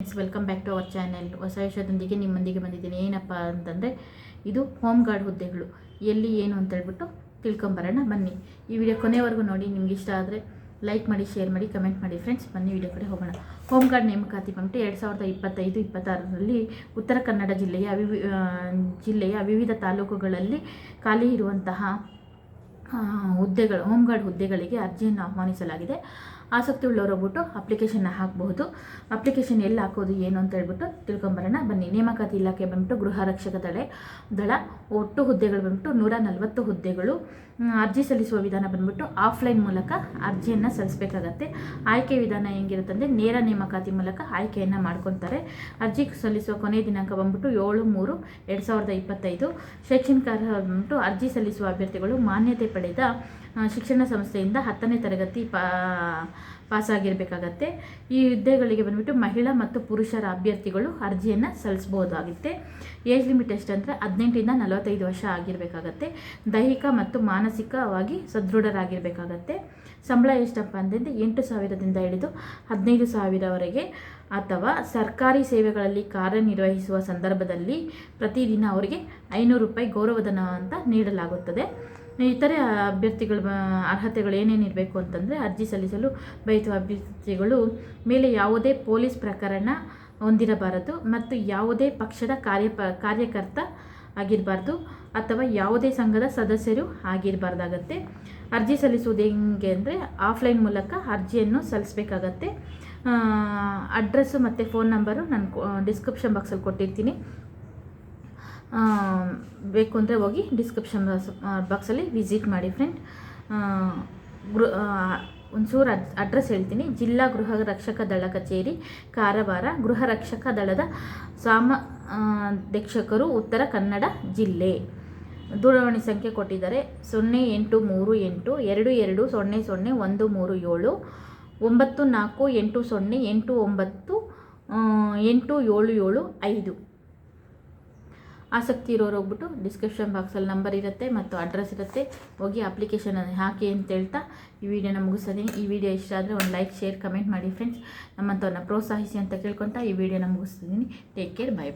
Friends welcome back to our channel ಹೊಸ ವಿಷಯದೊಂದಿಗೆ ನಿಮ್ಮೊಂದಿಗೆ ಬಂದಿದ್ದೀನಿ. ಏನಪ್ಪ ಅಂತಂದರೆ, ಇದು ಹೋಮ್ ಗಾರ್ಡ್ ಹುದ್ದೆಗಳು. ಎಲ್ಲಿ, ಏನು ಅಂತ ಹೇಳ್ಬಿಟ್ಟು ತಿಳ್ಕೊಂಬರೋಣ. ಬನ್ನಿ. ಈ ವಿಡಿಯೋ ಕೊನೆವರೆಗೂ ನೋಡಿ. ನಿಮ್ಗೆ ಇಷ್ಟ ಆದರೆ ಲೈಕ್ ಮಾಡಿ ಶೇರ್ ಮಾಡಿ ಕಮೆಂಟ್ ಮಾಡಿ ಫ್ರೆಂಡ್ಸ್ ಬನ್ನಿ ವಿಡಿಯೋ ಕಡೆ ಹೋಗೋಣ. ಹೋಮ್ ಗಾರ್ಡ್ ನೇಮಕಾತಿ ಬಂದ್ಬಿಟ್ಟು ಎರಡು ಸಾವಿರದ ಇಪ್ಪತ್ತೈದು, ಇಪ್ಪತ್ತಾರರಲ್ಲಿ ಉತ್ತರ ಕನ್ನಡ ಜಿಲ್ಲೆಯ ವಿವಿ ಜಿಲ್ಲೆಯ ವಿವಿಧ ತಾಲೂಕುಗಳಲ್ಲಿ ಖಾಲಿ ಇರುವಂತಹ ಹುದ್ದೆಗಳು ಹೋಮ್ ಗಾರ್ಡ್ ಹುದ್ದೆಗಳಿಗೆ ಅರ್ಜಿಯನ್ನು ಆಹ್ವಾನಿಸಲಾಗಿದೆ. ಆಸಕ್ತಿ ಉಳ್ಳವರು ಹೋಗ್ಬಿಟ್ಟು ಅಪ್ಲಿಕೇಶನ್ನ ಹಾಕಬಹುದು. ಅಪ್ಲಿಕೇಶನ್ ಎಲ್ಲಿ ಹಾಕೋದು, ಏನು ಅಂತ ಹೇಳ್ಬಿಟ್ಟು ತಿಳ್ಕೊಂಬರೋಣ. ಬನ್ನಿ, ನೇಮಕಾತಿ ಇಲಾಖೆ ಬಂದ್ಬಿಟ್ಟು ಗೃಹ ರಕ್ಷಕ ದಳ ದಳ, ಒಟ್ಟು ಹುದ್ದೆಗಳು ಬಂದ್ಬಿಟ್ಟು ನೂರ ನಲವತ್ತು ಹುದ್ದೆಗಳು. ಅರ್ಜಿ ಸಲ್ಲಿಸುವ ವಿಧಾನ ಬಂದ್ಬಿಟ್ಟು ಆಫ್ಲೈನ್ ಮೂಲಕ ಅರ್ಜಿಯನ್ನು ಸಲ್ಲಿಸಬೇಕಾಗತ್ತೆ. ಆಯ್ಕೆ ವಿಧಾನ ಹೆಂಗಿರುತ್ತೆ ಅಂದರೆ ನೇರ ನೇಮಕಾತಿ ಮೂಲಕ ಆಯ್ಕೆಯನ್ನು ಮಾಡ್ಕೊತಾರೆ. ಅರ್ಜಿ ಸಲ್ಲಿಸುವ ಕೊನೆಯ ದಿನಾಂಕ ಬಂದ್ಬಿಟ್ಟು ಏಳು ಮೂರು ಎರಡು ಸಾವಿರದ ಇಪ್ಪತ್ತೈದು. ಶೈಕ್ಷಣಿಕ ಬಂದ್ಬಿಟ್ಟು ಅರ್ಜಿ ಸಲ್ಲಿಸುವ ಅಭ್ಯರ್ಥಿಗಳು ಮಾನ್ಯತೆ ಪಡೆದ ಶಿಕ್ಷಣ ಸಂಸ್ಥೆಯಿಂದ ಹತ್ತನೇ ತರಗತಿ ಪಾ, ಪಾಸಾಗಿರಬೇಕಾಗತ್ತೆ. ಈ ಹುದ್ದೆಗಳಿಗೆ ಬಂದ್ಬಿಟ್ಟು ಮಹಿಳಾ ಮತ್ತು ಪುರುಷರ ಅಭ್ಯರ್ಥಿಗಳು ಅರ್ಜಿಯನ್ನು ಸಲ್ಲಿಸ್ಬೋದಾಗುತ್ತೆ ಏಜ್ ಲಿಮಿಟ್ ಎಷ್ಟಂದರೆ ಹದಿನೆಂಟರಿಂದ ನಲವತ್ತೈದು ವರ್ಷ ಆಗಿರಬೇಕಾಗತ್ತೆ. ದೈಹಿಕ ಮತ್ತು ಮಾನಸಿಕವಾಗಿ ಸದೃಢರಾಗಿರಬೇಕಾಗತ್ತೆ. ಸಂಬಳ ಎಷ್ಟಪ್ಪ ಅಂತಂದರೆ ಎಂಟು ಸಾವಿರದಿಂದ ಹಿಡಿದು ಹದಿನೈದು ಸಾವಿರವರೆಗೆ ಅಥವಾ ಸರ್ಕಾರಿ ಸೇವೆಗಳಲ್ಲಿ ಕಾರ್ಯನಿರ್ವಹಿಸುವ ಸಂದರ್ಭದಲ್ಲಿ ಪ್ರತಿದಿನ ಅವರಿಗೆ ಐನೂರು ರೂಪಾಯಿ ಗೌರವಧನ ಅಂತ ನೀಡಲಾಗುತ್ತದೆ. ಇತರೆ ಅಭ್ಯರ್ಥಿಗಳ ಅರ್ಹತೆಗಳು ಏನೇನು ಇರಬೇಕು ಅಂತಂದರೆ ಅರ್ಜಿ ಸಲ್ಲಿಸಲು ಬಯಸುವ ಅಭ್ಯರ್ಥಿಗಳು ಮೇಲೆ ಯಾವುದೇ ಪೊಲೀಸ್ ಪ್ರಕರಣ ಹೊಂದಿರಬಾರದು ಮತ್ತು ಯಾವುದೇ ಪಕ್ಷದ ಕಾರ್ಯ, ಕಾರ್ಯಕರ್ತ ಆಗಿರಬಾರ್ದು ಅಥವಾ ಯಾವುದೇ ಸಂಘದ ಸದಸ್ಯರು ಆಗಿರಬಾರ್ದಾಗತ್ತೆ. ಅರ್ಜಿ ಸಲ್ಲಿಸುವುದು ಹೆಂಗೆ ಅಂದರೆ ಆಫ್ಲೈನ್ ಮೂಲಕ ಅರ್ಜಿಯನ್ನು ಸಲ್ಲಿಸಬೇಕಾಗತ್ತೆ. ಅಡ್ರೆಸ್ಸು ಮತ್ತು ಫೋನ್ ನಂಬರು ನಾನು ಡಿಸ್ಕ್ರಿಪ್ಷನ್ ಬಾಕ್ಸಲ್ಲಿ ಕೊಟ್ಟಿರ್ತೀನಿ. ಬೇಕು ಅಂದರೆ ಹೋಗಿ ಡಿಸ್ಕ್ರಿಪ್ಷನ್ ಬಾಕ್ಸಲ್ಲಿ ವಿಸಿಟ್ ಮಾಡಿ ಫ್ರೆಂಡ್ ಗೃ ಒಂಚೂರು ಅಡ್ ಅಡ್ರೆಸ್ ಹೇಳ್ತೀನಿ. ಜಿಲ್ಲಾ ಗೃಹ ರಕ್ಷಕ ದಳ ಕಚೇರಿ ಕಾರವಾರ ಗೃಹ ರಕ್ಷಕ ದಳದ ಸಾಮ ಆ, ಅಧ್ಯಕ್ಷಕರು ಉತ್ತರ ಕನ್ನಡ ಜಿಲ್ಲೆ. ದೂರವಾಣಿ ಸಂಖ್ಯೆ ಕೊಟ್ಟಿದ್ದಾರೆ. ಸೊನ್ನೆ ಎಂಟು ಮೂರು ಎಂಟು ಎರಡು ಎರಡು ಸೊನ್ನೆ ಸೊನ್ನೆ ಒಂದು ಮೂರು ಏಳು ಒಂಬತ್ತು ನಾಲ್ಕು ಎಂಟು ಸೊನ್ನೆ ಎಂಟು ಒಂಬತ್ತು ಎಂಟು ಏಳು ಏಳು ಐದು. ಆಸಕ್ತಿ ಇರೋರು ಹೋಗ್ಬಿಟ್ಟು ಡಿಸ್ಕ್ರಿಪ್ಷನ್ ಬಾಕ್ಸಲ್ಲಿ ನಂಬರ್ ಇರುತ್ತೆ ಮತ್ತು ಅಡ್ರೆಸ್ ಇರುತ್ತೆ. ಹೋಗಿ ಅಪ್ಲಿಕೇಶನ್ ಹಾಕಿ ಅಂತ ಹೇಳ್ತಾ ಈ ವಿಡಿಯೋನ ಮುಗಿಸ್ತೀನಿ. ಈ ವಿಡಿಯೋ ಇಷ್ಟ ಆದರೆ ಒಂದು ಲೈಕ್ ಶೇರ್ ಕಮೆಂಟ್ ಮಾಡಿ ಫ್ರೆಂಡ್ಸ್ ನಮ್ಮಂಥವ್ರನ್ನ ಪ್ರೋತ್ಸಾಹಿಸಿ ಅಂತ ಕೇಳ್ಕೊತಾ ಈ ವಿಡಿಯೋನ ಮುಗಿಸ್ತಿದ್ದೀನಿ. Take care bye bye